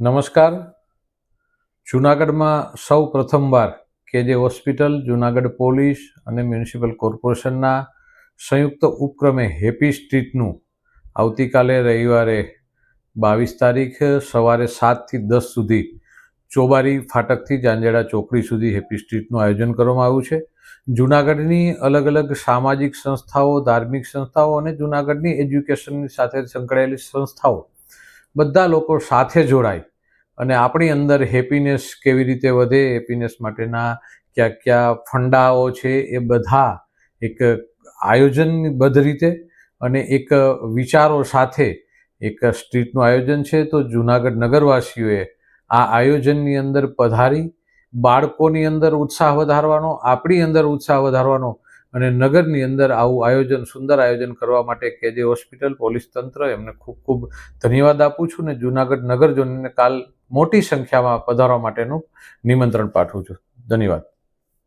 નમસ્કાર. જુનાગઢમાં સૌ પ્રથમવાર કે જે હોસ્પિટલ, જુનાગઢ પોલીસ અને મ્યુનિસિપલ કોર્પોરેશનના સંયુક્ત ઉપક્રમે હેપી સ્ટ્રીટનું આવતીકાલે રવિવારે બાવીસ તારીખ સવારે સાતથી દસ સુધી ચોબારી ફાટકથી જાંજેડા ચોકડી સુધી હેપી સ્ટ્રીટનું આયોજન કરવામાં આવ્યું છે. જુનાગઢની અલગ અલગ સામાજિક સંસ્થાઓ, ધાર્મિક સંસ્થાઓ અને જુનાગઢની એજ્યુકેશનની સાથે સંકળાયેલી સંસ્થાઓ બધા લોકો સાથે જોડાય અને આપણી અંદર હેપીનેસ કેવી રીતે વધે હેપીનેસ માટેના કયા કયા ફંડાઓ છે એ બધા એક આયોજનબદ્ધ રીતે અને એક વિચારો સાથે એક સ્ટ્રીટનું આયોજન છે. તો જુનાગઢ નગરવાસીઓએ આ આયોજનની અંદર પધારી, બાળકોની અંદર ઉત્સાહ વધારવાનો, આપણી અંદર ઉત્સાહ વધારવાનો અને નગરની અંદર આવું આયોજન, સુંદર આયોજન કરવા માટે કે જે હોસ્પિટલ, પોલીસ તંત્ર, એમને ખૂબ ખૂબ ધન્યવાદ આપું છું ને જુનાગઢ નગરજનોને કાલ મોટી સંખ્યામાં પધારવા માટેનું નિમંત્રણ પાઠવું છું. ધન્યવાદ.